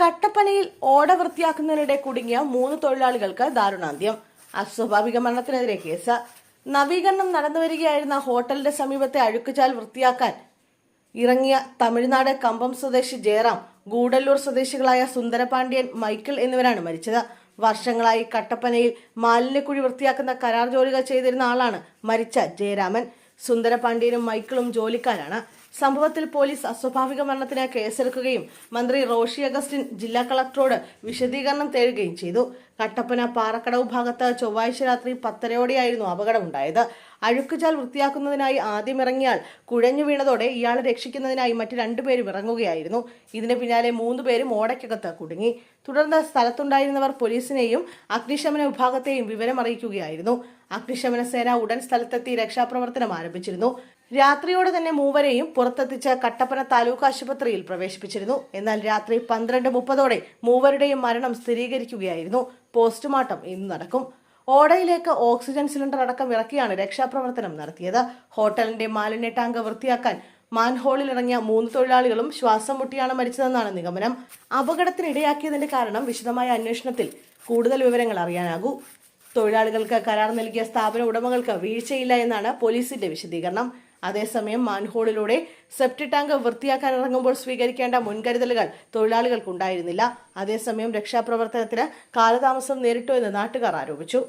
കട്ടപ്പനയിൽ ഓട വൃത്തിയാക്കുന്നതിനിടെ കുടുങ്ങിയ മൂന്ന് തൊഴിലാളികൾക്ക് ദാരുണാന്ത്യം. അസ്വാഭാവിക മരണത്തിനെതിരെ കേസ്. നവീകരണം നടന്നുവരികയായിരുന്ന ഹോട്ടലിന്റെ സമീപത്തെ അഴുക്കുചാൽ വൃത്തിയാക്കാൻ ഇറങ്ങിയ തമിഴ്നാട് കമ്പം സ്വദേശി ജയറാം ഗൂഡല്ലൂർ സ്വദേശികളായ സുന്ദരപാണ്ഡ്യൻ മൈക്കിൾ എന്നിവരാണ് മരിച്ചത്. വർഷങ്ങളായി കട്ടപ്പനയിൽ മാലിന്യക്കുഴി വൃത്തിയാക്കുന്ന കരാർ ജോലികൾ ചെയ്തിരുന്ന ആളാണ് മരിച്ച ജയരാമൻ. സുന്ദരപാണ്ഡ്യനും മൈക്കിളും ജോലിക്കാരാണ്. സംഭവത്തിൽ പോലീസ് അസ്വാഭാവിക മരണത്തിന് കേസെടുക്കുകയും മന്ത്രി റോഷി അഗസ്റ്റിൻ ജില്ലാ കളക്ടറോട് വിശദീകരണം തേടുകയും ചെയ്തു. കട്ടപ്പന പാറക്കടവ് ഭാഗത്ത് ചൊവ്വാഴ്ച രാത്രി പത്തരയോടെയായിരുന്നു അപകടമുണ്ടായത്. അഴുക്കുചാൽ വൃത്തിയാക്കുന്നതിനായി ആദ്യം ഇറങ്ങിയാൽ കുഴഞ്ഞു വീണതോടെ ഇയാളെ രക്ഷിക്കുന്നതിനായി മറ്റു രണ്ടുപേരും ഇറങ്ങുകയായിരുന്നു. ഇതിന് പിന്നാലെ മൂന്ന് പേരും ഓടയ്ക്കകത്ത് കുടുങ്ങി. തുടർന്ന് സ്ഥലത്തുണ്ടായിരുന്നവർ പോലീസിനെയും അഗ്നിശമന വിഭാഗത്തെയും വിവരം അറിയിക്കുകയായിരുന്നു അഗ്നിശമന സേന ഉടൻ സ്ഥലത്തെത്തി രക്ഷാപ്രവർത്തനം ആരംഭിച്ചിരുന്നു. രാത്രിയോടെ തന്നെ മൂവരെയും പുറത്തെത്തിച്ച് കട്ടപ്പന താലൂക്ക് ആശുപത്രിയിൽ പ്രവേശിപ്പിച്ചിരുന്നു. എന്നാൽ രാത്രി പന്ത്രണ്ട് മുപ്പതോടെ മൂവരുടെയും മരണം സ്ഥിരീകരിക്കുകയായിരുന്നു. പോസ്റ്റ്മോർട്ടം ഇന്ന് നടക്കും. ഓടയിലേക്ക് ഓക്സിജൻ സിലിണ്ടർ അടക്കം ഇറക്കിയാണ് രക്ഷാപ്രവർത്തനം നടത്തിയത്. ഹോട്ടലിന്റെ മാലിന്യ ടാങ്ക് വൃത്തിയാക്കാൻ മാൻഹോളിൽ ഇറങ്ങിയ മൂന്ന് തൊഴിലാളികളും ശ്വാസം മുട്ടിയാണ് മരിച്ചതെന്നാണ് നിഗമനം. അപകടത്തിനിടയാക്കിയതിന്റെ കാരണം വിശദമായ അന്വേഷണത്തിൽ കൂടുതൽ വിവരങ്ങൾ അറിയാനാകൂ. തൊഴിലാളികൾക്ക് കരാർ നൽകിയ സ്ഥാപന ഉടമകൾക്ക് വീഴ്ചയില്ല എന്നാണ് പോലീസിന്റെ വിശദീകരണം. അതേസമയം മാൻഹോളിലൂടെ സെപ്റ്റി ടാങ്ക് വൃത്തിയാക്കാൻ ഇറങ്ങുമ്പോൾ സ്വീകരിക്കേണ്ട മുൻകരുതലുകൾ തൊഴിലാളികൾക്കുണ്ടായിരുന്നില്ല. അതേസമയം രക്ഷാപ്രവർത്തനത്തിന് കാലതാമസം നേരിട്ടു എന്ന് നാട്ടുകാർ ആരോപിച്ചു.